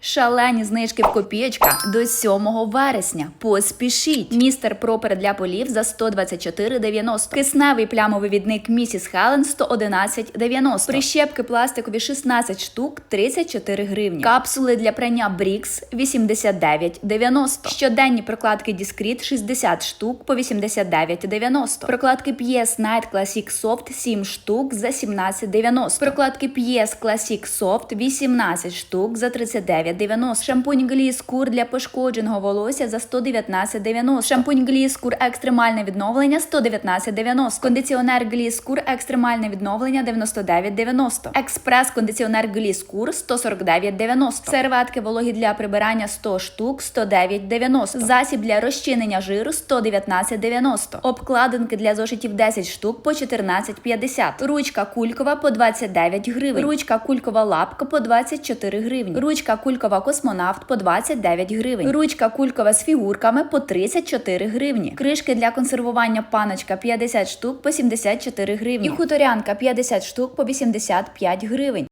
Шалені знижки в копієчка до 7 вересня. Поспішіть. Містер Пропер для полів за 124,90. Кисневий плямовий відник Місіс Хелен 111,90. Прищепки пластикові 16 штук 34 гривні. Капсули для прання Брікс 89,90. Щоденні прокладки Discreet 60 штук по 89,90. Прокладки PS Night Classic Soft 7 штук за 17,90. Прокладки PS Classic Soft 18 штук за 39,90. Шампунь Гліс Кур для пошкодженого волосся за 119,90. Шампунь Гліс Кур екстремальне відновлення 119,90. Кондиціонер Гліс Кур екстремальне відновлення 99,90. Експрес кондиціонер Гліс Кур 149,90. Серветки вологі для прибирання 100 штук 109,90. Засіб для розчинення жиру 119,90. Обкладинки для зошитів 10 штук по 14,50. Ручка кулькова по 29 гривень. Ручка кулькова лапка по 24 гривні. Ручка кулькова космонавт по 29 гривень. Ручка кулькова з фігурками по 34 гривні. Кришки для консервування паночка 50 штук по 74 гривні. І хуторянка 50 штук по 85 гривень.